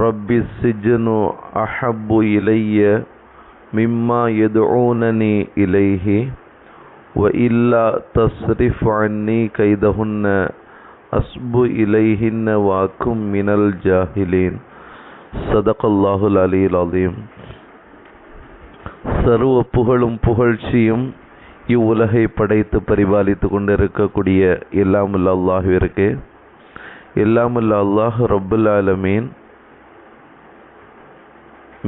ரப்பி சிஜனு அஹப்பு இலைய மிம்மா எதுனி இலைஹி வ இல்லா தஸ்ரிஃப் அன்னி கைதஹுன்ன அஸ்பு இலைஹின்ன வாக்கும் மினல் ஜாஹிலீன். சதகல்லாஹுல் அலில் அலீம். சர்வ புகழும் புகழ்ச்சியும் இவ்வுலகை படைத்து பரிபாலித்து கொண்டிருக்கக்கூடிய எல்லாமுல்ல அல்லாஹிற்கு எல்லாமுல்ல அல்லாஹ் ரபுல் ஆலமீன்.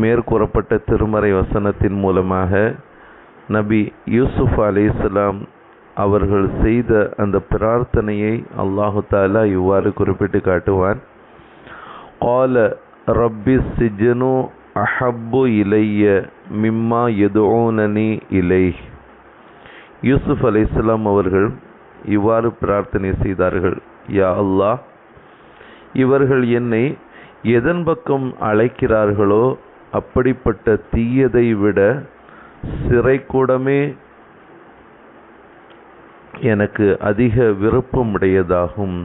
மேற்கூறப்பட்ட திருமறை வசனத்தின் மூலமாக நபி யூசுஃப் அலி அவர்கள் செய்த அந்த பிரார்த்தனையை அல்லாஹு தாலா இவ்வாறு குறிப்பிட்டு காட்டுவான். கால ரப்பி சிஜனு அஹப்பு இலைய மிம்மா எதுனி இலை யூசுஃப் அலி அவர்கள் இவ்வாறு பிரார்த்தனை செய்தார்கள். யா அல்லாஹ் இவர்கள் என்னை எதன் பக்கம் அழைக்கிறார்களோ அப்படிப்பட்ட தீயதை விட சிறைக்கூடமே எனக்கு அதிக விருப்பமுடையதாகும்.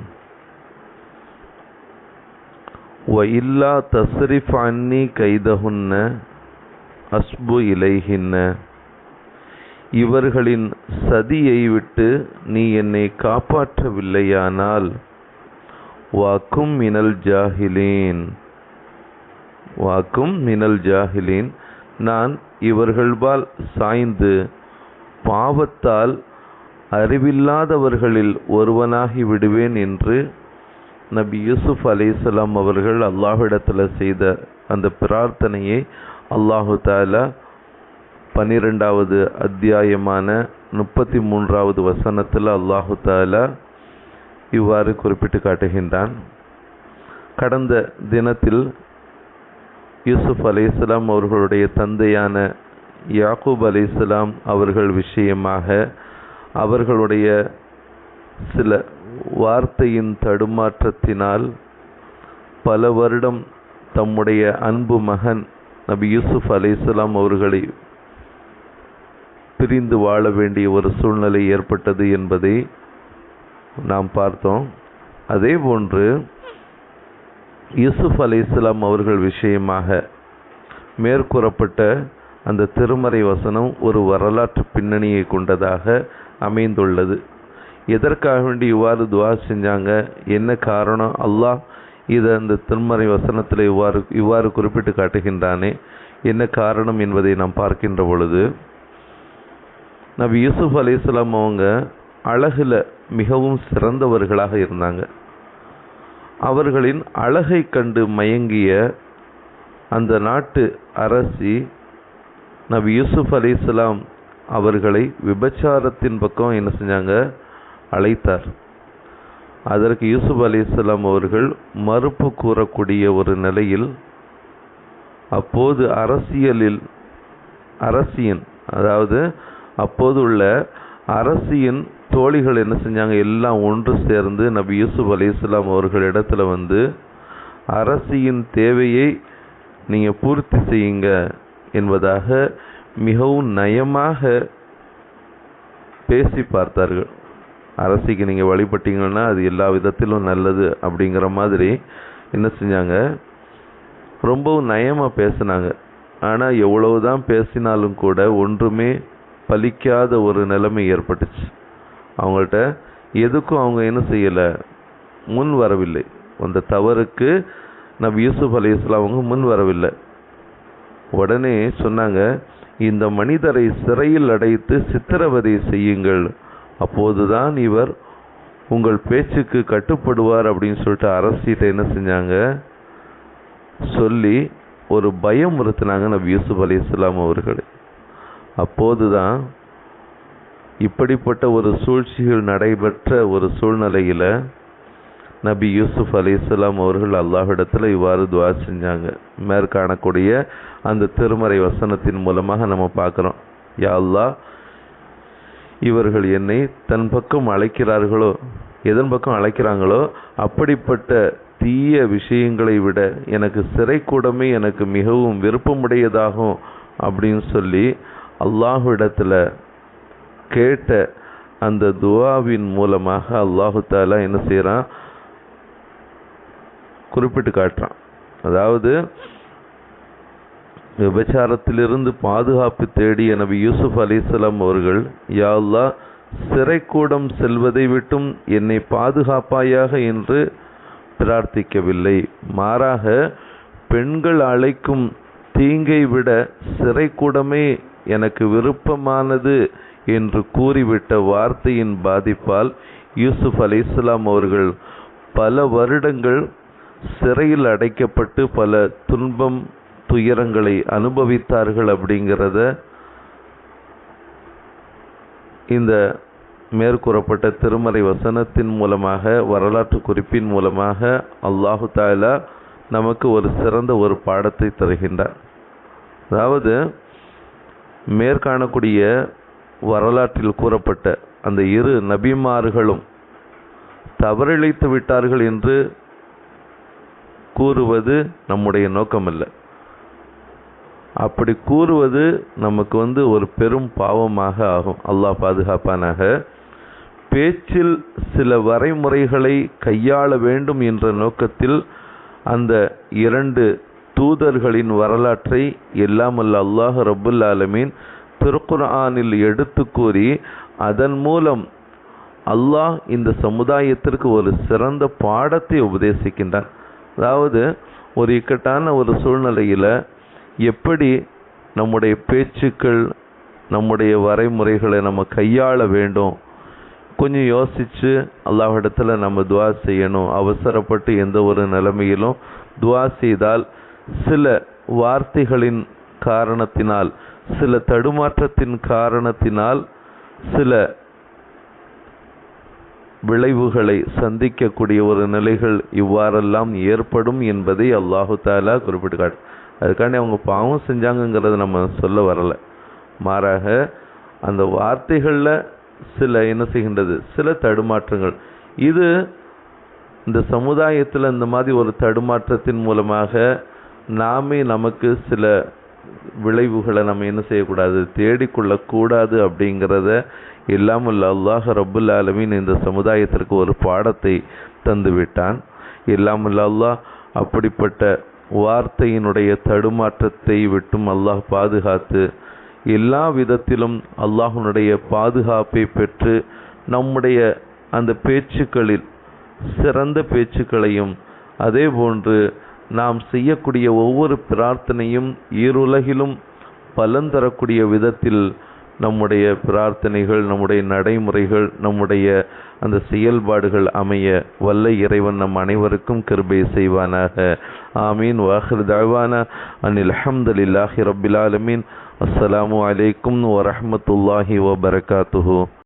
இல்லா தஸ்ரிஃப் அன்னி கைதகுன்ன அஸ்பு இலைகின்ன இவர்களின் சதியை விட்டு நீ என்னை காப்பாற்றவில்லையானால் வாக்கும் மினல் ஜாகிலேன் வாக்கும் மினல் ஜாகிலீன் நான் இவர்கள்பால் சாய்ந்து பாவத்தால் அறிவில்லாதவர்களில் ஒருவனாகி விடுவேன் என்று நபி யூசுப் அலைசலாம் அவர்கள் அல்லாஹிடத்தில் செய்த அந்த பிரார்த்தனையை அல்லாஹு தாலா பன்னிரெண்டாவது அத்தியாயமான முப்பத்தி மூன்றாவது வசனத்தில் அல்லாஹு தாலா இவ்வாறு குறிப்பிட்டு காட்டுகின்றான். கடந்த தினத்தில் யூசுப் அலையாம் அவர்களுடைய தந்தையான யாக்கூப் அலையாம் அவர்கள் விஷயமாக அவர்களுடைய சில வார்த்தையின் தடுமாற்றத்தினால் பல வருடம் தம்முடைய அன்பு மகன் நபி யூசுப் அலையாம் அவர்களை பிரிந்து வாழ வேண்டிய ஒரு சூழ்நிலை ஏற்பட்டது என்பதை நாம் பார்த்தோம். அதே போன்று யூசுப் அலி இஸ்லாம் அவர்கள் விஷயமாக மேற்கூறப்பட்ட அந்த திருமறை வசனம் ஒரு வரலாற்று பின்னணியை கொண்டதாக அமைந்துள்ளது. எதற்காக வேண்டி இவ்வாறு துவா செஞ்சாங்க? என்ன காரணம்? அல்லாஹ் இதை அந்த திருமறை வசனத்தில் இவ்வாறு இவ்வாறு குறிப்பிட்டு காட்டுகின்றானே. என்ன காரணம் என்பதை நாம் பார்க்கின்ற பொழுது நபி யூசுப் அலி இஸ்லாம் அவங்க அழகில் மிகவும் சிறந்தவர்களாக இருந்தாங்க. அவர்களின் அழகை கண்டு மயங்கிய அந்த நாட்டு அரசி நபி யூசுப் அலி இஸ்லாம் அவர்களை விபச்சாரத்தின் பக்கம் என்ன செஞ்சாங்க? அழைத்தார். அதற்கு யூசுப் அலி இஸ்லாம் அவர்கள் மறுப்பு கூறக்கூடிய ஒரு நிலையில் அப்போது அரசியலில் அரசியன் அதாவது அப்போது உள்ள அரசியின் தோழிகள் என்ன செஞ்சாங்க? எல்லாம் ஒன்று சேர்ந்து நபி யூசுப் அலி இஸ்லாம் அவர்கள் இடத்துல வந்து அரசியின் தேவையை நீங்கள் பூர்த்தி செய்யுங்க என்பதாக மிகவும் நயமாக பேசி பார்த்தார்கள். அரசிக்கு நீங்கள் வழிபட்டீங்கன்னா அது எல்லா விதத்திலும் நல்லது அப்படிங்கிற மாதிரி என்ன செஞ்சாங்க? ரொம்பவும் நயமாக பேசினாங்க. ஆனால் எவ்வளவுதான் பேசினாலும் கூட ஒன்றுமே பலிக்காத ஒரு நிலைமை ஏற்பட்டுச்சு. அவங்கள்ட்ட எதுக்கும் அவங்க என்ன செய்யலை? முன் வரவில்லை. அந்த தவறுக்கு நபி யூசுப் அலி இஸ்லாம் அவங்க முன் வரவில்லை. உடனே சொன்னாங்க இந்த மனிதரை சிறையில் அடைத்து சித்திரவதை செய்யுங்கள். அப்போதுதான் இவர் உங்கள் பேச்சுக்கு கட்டுப்படுவார் அப்படின்னு சொல்லிட்டு அரசிட்ட என்ன செஞ்சாங்க? சொல்லி ஒரு பயம் உறுத்தினாங்க நபி யூசுப் அலி இஸ்லாம் அவர்கள். அப்போதுதான் இப்படிப்பட்ட ஒரு சூழ்ச்சிகள் நடைபெற்ற ஒரு சூழ்நிலையில் நபி யூசுப் இஸ்லாம் அவர்கள் அல்லாஹிடத்தில் இவ்வாறு துவா செஞ்சாங்க. மேற்காணக்கூடிய அந்த திருமறை வசனத்தின் மூலமாக நம்ம பார்க்குறோம். யா அல்லா இவர்கள் என்னை தன் பக்கம் அழைக்கிறார்களோ எதன் பக்கம் அழைக்கிறாங்களோ அப்படிப்பட்ட தீய விஷயங்களை விட எனக்கு சிறை கூடமே எனக்கு மிகவும் விருப்பமுடையதாகும் அப்படின்னு சொல்லி அல்லாஹ்விடத்தில் கேட்ட அந்த துவாவின் மூலமாக அல்லாஹு தாலா என்ன செய்கிறான் குறிப்பிட்டு காட்டுறான். அதாவது விபச்சாரத்திலிருந்து பாதுகாப்பு தேடிய நபி யூசுப் அலிசலாம் அவர்கள் யா சிறைக்கூடம் செல்வதை விட்டும் என்னை பாதுகாப்பாயாக என்று பிரார்த்திக்கவில்லை. மாறாக பெண்கள் அழைக்கும் தீங்கை விட சிறைக்கூடமே எனக்கு விருப்பமானது என்று கூறிவிட்ட வார்த்தையின் பாதிப்பால் யூசுப் அலிஸ்லாம் அவர்கள் பல வருடங்கள் சிறையில் அடைக்கப்பட்டு பல துன்பம் துயரங்களை அனுபவித்தார்கள் அப்படிங்கிறத இந்த மேற்கூறப்பட்ட திருமறை வசனத்தின் மூலமாக வரலாற்று குறிப்பின் மூலமாக அல்லாஹு தாலா நமக்கு ஒரு சிறந்த ஒரு பாடத்தை தருகின்றார். அதாவது மேற்காணக்கூடிய வரலாற்றில் கூறப்பட்ட அந்த இரு நபிமார்களும் தவறிழைத்து விட்டார்கள் என்று கூறுவது நம்முடைய நோக்கமல்ல. அப்படி கூறுவது நமக்கு வந்து ஒரு பெரும் பாவமாக ஆகும். அல்லாஹ் பாதுகாப்பானாக. பேச்சில் சில வரைமுறைகளை கையாள வேண்டும் என்ற நோக்கத்தில் அந்த இரண்டு தூதர்களின் வரலாற்றை எல்லாமல்ல அல்லாஹ் ரபுல் ஆலமீன் திருக்குர்ஆனில் எடுத்து கூறி அதன் மூலம் அல்லாஹ் இந்த சமுதாயத்திற்கு ஒரு சிறந்த பாடத்தை உபதேசிக்கின்றான். அதாவது ஒரு இக்கட்டான ஒரு சூழ்நிலையில் எப்படி நம்முடைய பேச்சுக்கள் நம்முடைய வரைமுறைகளை நம்ம கையாள வேண்டும்? கொஞ்சம் யோசித்து அல்லாஹிடத்தில் நம்ம துவா செய்யணும். அவசரப்பட்டு எந்த ஒரு நிலைமையிலும் துவா செய்தால் சில வார்த்தைகளின் காரணத்தினால் சில தடுமாற்றத்தின் காரணத்தினால் சில விளைவுகளை சந்திக்கக்கூடிய ஒரு நிலைகள் இவ்வாறெல்லாம் ஏற்படும் என்பதை அல்லாஹு தாலா குறிப்பிட்டு அதுக்காண்டி அவங்க பாவம் செஞ்சாங்கங்கிறத நம்ம சொல்ல வரலை. மாறாக அந்த வார்த்தைகளில் சில என்ன செய்கின்றது? சில தடுமாற்றங்கள். இது இந்த சமுதாயத்தில் இந்த மாதிரி ஒரு தடுமாற்றத்தின் மூலமாக நாமே நமக்கு சில விளைவுகளை நம்ம என்ன செய்யக்கூடாது? தேடிக்கொள்ளக்கூடாது அப்படிங்கிறத இல்லாமல் அல்லாஹ் ரபுல் ஆலமீன் இந்த சமுதாயத்திற்கு ஒரு பாடத்தை தந்து விட்டான். இல்லாமல் அல்லாஹ் அப்படிப்பட்ட வார்த்தையினுடைய தடுமாற்றத்தை விட்டும் அல்லாஹ் பாதுகாத்து எல்லா விதத்திலும் அல்லாஹனுடைய பாதுகாப்பை பெற்று நம்முடைய அந்த பேச்சுக்களில் சிறந்த பேச்சுக்களையும் அதே போன்று நாம் செய்யக்கூடிய ஒவ்வொரு பிரார்த்தனையும் ஈருலகிலும் பலன் தரக்கூடிய விதத்தில் நம்முடைய பிரார்த்தனைகள் நம்முடைய நடைமுறைகள் நம்முடைய அந்த செயல்பாடுகள் அமைய வல்ல இறைவன் நம் அனைவருக்கும் கிருபை செய்வானாக. ஆமீன். வாஹிர் தாவானா அனில் அஹமதுல்லாஹி ரபில் ஆலமீன். அஸ்ஸலாமு அலைக்கும் வரஹமத்துல்லாஹி